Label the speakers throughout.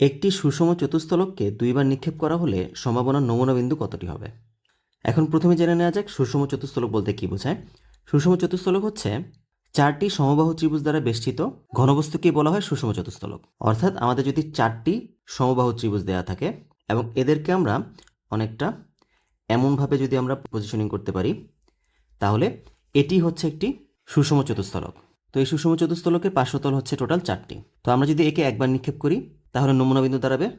Speaker 1: একটি সুষম চতুস্থলককে দুইবার নিক্ষেপ করা হলে সম্ভাবনার নমুনা বিন্দু কতটি হবে? এখন প্রথমে জেনে নেওয়া যাক সুষম চতুস্থলক বলতে কী বোঝায়। সুষম চতুস্থলক হচ্ছে চারটি সমবাহু ত্রিভুজ দ্বারা বেষ্টিত, ঘনবস্তুকে বলা হয় সুষম চতুস্থলক। অর্থাৎ আমাদের যদি চারটি সমবাহু ত্রিভুজ দেওয়া থাকে এবং এদেরকে আমরা অনেকটা এমনভাবে যদি আমরা পজিশনিং করতে পারি, তাহলে এটি হচ্ছে একটি সুষম চতুস্থলক। তো এই সুষম চতুস্থলকের পার্শ্বতল হচ্ছে টোটাল চারটি। তো আমরা যদি একে একবার নিক্ষেপ করি তাহলে নমুনা বিন্দু দাঁড়াবে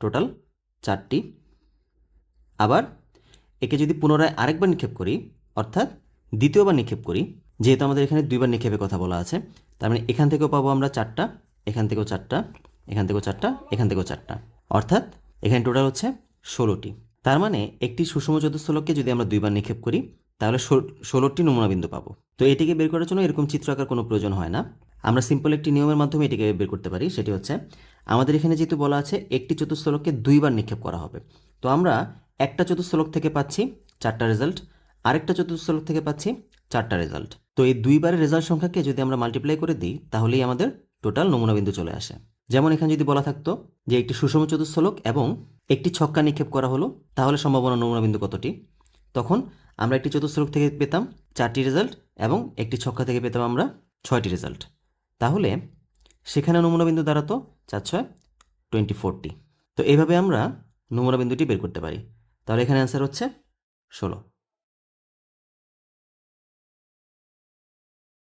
Speaker 1: টোটাল চারটি। আবার একে যদি পুনরায় আরেকবার নিক্ষেপ করি, অর্থাৎ দ্বিতীয়বার নিক্ষেপ করি, যেহেতু আমাদের এখানে দুইবার নিক্ষেপের কথা বলা আছে, তার মানে এখান থেকেও পাবো আমরা চারটা, এখান থেকেও চারটা, এখান থেকেও চারটা, এখান থেকেও চারটা। অর্থাৎ এখানে টোটাল হচ্ছে ষোলোটি। তার মানে একটি সুষম চতুস্থলককে যদি আমরা দুইবার নিক্ষেপ করি, তাহলে ষোল- ষোলোটি নমুনা বিন্দু পাবো। তো এটিকে বের করার জন্য এরকম চিত্র আঁকার কোনো প্রয়োজন হয় না। আমরা সিম্পল একটি নিয়মের মাধ্যমে এটিকে বের করতে পারি, সেটি হচ্ছে আমাদের এখানে যেহেতু বলা আছে, একটি চতুস্থলককে দুইবার নিক্ষেপ করা হবে। তো আমরা একটা চতুস্থলক থেকে পাচ্ছি চারটা রেজাল্ট আরেকটা চতুস্থলক থেকে পাচ্ছি চারটা রেজাল্ট তো এই দুইবারের রেজাল্ট সংখ্যাকে যদি আমরা মাল্টিপ্লাই করে দিই, তাহলেই আমাদের টোটাল নমুনা বিন্দু চলে আসে। যেমন এখানে যদি বলা থাকতো যে একটি সুষম চতুস্থলক এবং একটি ছক্কা নিক্ষেপ করা হলো, তাহলে সম্ভাবনা নমুনা বিন্দু কতটি? তখন আমরা একটি চতুস্থলক থেকে পেতাম চারটি রেজাল্ট এবং একটি ছক্কা থেকে পেতাম আমরা ছয়টি রেজাল্ট তাহলে সেখানে নমুনা বিন্দু দাঁড়াতো চার ছয় টোয়েন্টি ফোরটি তো এইভাবে আমরা নমুনা বিন্দুটি বের করতে পারি। তাহলে এখানে অ্যান্সার হচ্ছে ষোলো।